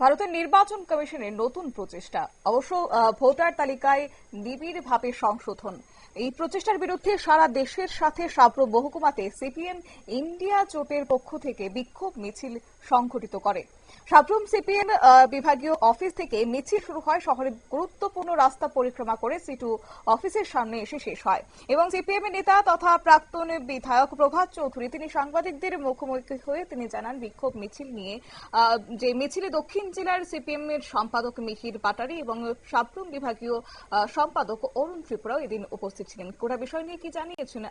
ভারতের নির্বাচন কমিশনের নতুন প্রচেষ্টা। অবশ্য ভোটার তালিকায় নিবিড় ভাবে সংশোধন। এই প্রচেষ্টার বিরুদ্ধে সারা দেশের সাথে সাপ্র মহকুমাতে সিপিএম ইন্ডিয়া জোটের পক্ষ থেকে বিক্ষোভ মিছিল সংঘটিত করে। সাপ্রম সিপিএম বিভাগীয় অফিস থেকে মিছিল শুরু হয় শহরের গুরুত্বপূর্ণ রাস্তা পরিক্রমা করে সিটু অফিসের সামনে এসে শেষ হয়। এবং সিপিএম নেতা তথা প্রাক্তন বিধায়ক প্রভাত চৌধুরী, তিনি সাংবাদিকদের মুখোমুখি হয়ে তিনি জানান বিক্ষোভ মিছিল নিয়ে যে মিছিলে দক্ষিণ জেলার সিপিএম এর সম্পাদক মিহির পাটারি এবং সাপ্রম বিভাগীয় সম্পাদক অরুণ ত্রিপুরাও এদিন উপস্থিত ছিলেন। গোটা বিষয় নিয়ে কি জানিয়েছেন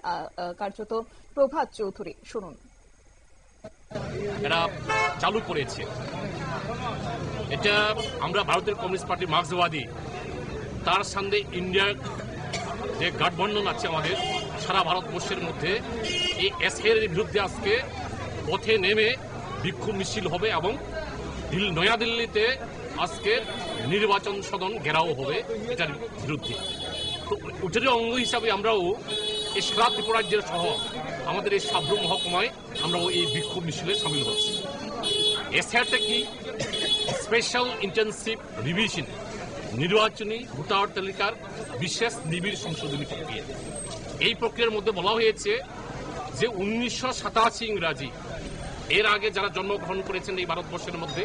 কার্যত প্রভাত চৌধুরী? শুনুন। এরা চালু করেছে। এটা আমরা ভারতের কমিউনিস্ট পার্টি মার্ক্সবাদী। তার সঙ্গে ইন্ডিয়ার যে গঠবন্ধন আছে আমাদের, সারা ভারতবর্ষের মধ্যে, এই এসের বিরুদ্ধে আজকে পথে নেমে বিক্ষোভ মিছিল হবে এবং নয়াদিল্লিতে আজকে নির্বাচন সদন ঘেরাও হবে এটার বিরুদ্ধে। তো ওটারই অঙ্গ হিসাবে আমরাও এই সারা ত্রিপুরাজ্যের সহ আমাদের এই সাব্র মহকুমায় আমরাও এই বিক্ষোভ মিছিলে সামিল হচ্ছি। এসআরটা কি স্পেশাল ইন্টেন্সিভ রিভিশন নির্বাচনী ভোটার তালিকার বিশেষ নিবিড় সংশোধনী প্রক্রিয়া। এই প্রক্রিয়ার মধ্যে বলা হয়েছে যে উনিশশো সাতাশি ইংরাজি এর আগে যারা জন্মগ্রহণ করেছেন এই ভারতবর্ষের মধ্যে,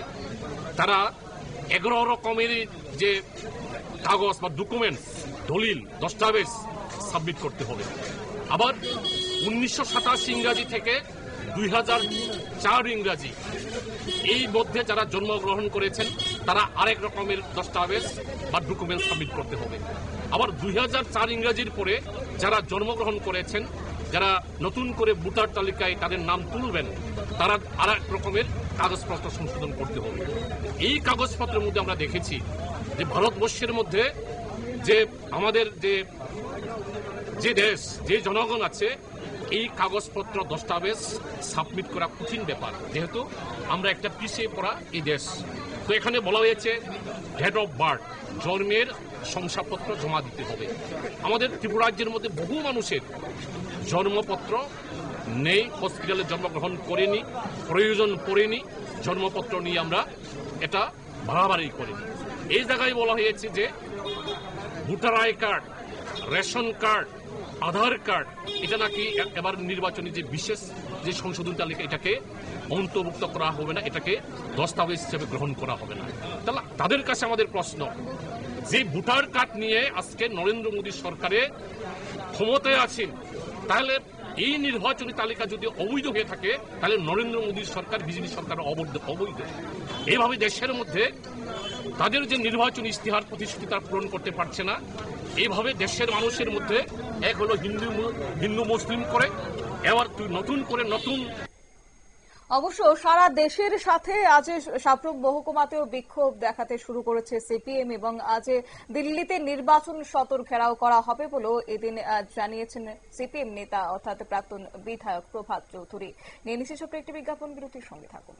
তারা এগারো রকমের যে কাগজ বা ডকুমেন্টস দলিল, দস্তাবেজ সাবমিট করতে হবে। আবার উনিশশো সাতাশি ইংরাজি থেকে দুই হাজার চার ইংরাজি, এই মধ্যে যারা জন্মগ্রহণ করেছেন, তারা আরেক রকমের দস্তাবেজ বা ডকুমেন্ট সাবমিট করতে হবে। আবার দুই হাজার চার ইংরাজির পরে যারা জন্মগ্রহণ করেছেন, যারা নতুন করে ভোটার তালিকায় তাদের নাম তুলবেন তারা আর এক রকমের কাগজপত্র সংশোধন করতে হবে। এই কাগজপত্রের মধ্যে আমরা দেখেছি যে ভারতবর্ষের মধ্যে যে আমাদের যে যে দেশ, যে জনগণ আছে, এই কাগজপত্র দস্তাবেজ সাবমিট করা কঠিন ব্যাপার। যেহেতু আমরা একটা পিছিয়ে পড়া এই দেশ। তো এখানে বলা হয়েছে হেড অফ বার্থ জন্মের শংসাপত্র জমা দিতে হবে। আমাদের ত্রিপুরা রাজ্যের মধ্যে বহু মানুষের জন্মপত্র নেই, হসপিটালে জন্মগ্রহণ করেনি, প্রয়োজন পড়েনি, জন্মপত্র নিয়ে আমরা এটা বাড়াবাড়ি করিনি। এই জায়গায় বলা হয়েছে যে voter I card, ration card Aadhaar card, এটা নাকি এবার নির্বাচনী যে বিশেষ যে সংশোধন তালিকা, এটাকে অন্তর্ভুক্ত করা হবে না, এটাকে দস্তাবেজ হিসেবে গ্রহণ করা হবে না। তাহলে তাদের কাছে আমাদের প্রশ্ন, যে ভোটার কার্ড নিয়ে আজকে নরেন্দ্র মোদী সরকারে ক্ষমতায় আছেন, তাহলে এই নির্বাচনী তালিকা যদি অবৈধ হয়ে থাকে, তাহলে নরেন্দ্র মোদীর সরকার, বিজেপি সরকার অবৈধ অবৈধ। এভাবে দেশের মধ্যে তাদের যে নির্বাচনী ইস্তেহার প্রতিশ্রুতি তারা পূরণ করতে পারছে না, এভাবে দেশের মানুষের মধ্যে এক হলো হিন্দু হিন্দু মুসলিম করে, এবার নতুন করে নতুন অবশ্য সারা দেশের সাথে আজ সাপ্রক মহকুমাতেও বিক্ষোভ দেখাতে শুরু করেছে সিপিএম এবং আজ দিল্লিতে নির্বাচন সতর ঘেরাও করা হবে বলেও এদিন জানিয়েছেন সিপিএম নেতা, অর্থাৎ প্রাক্তন বিধায়ক প্রভাত চৌধুরী। নিয়ে নিশেষ একটি বিজ্ঞাপন বিরতির সঙ্গে থাকুন।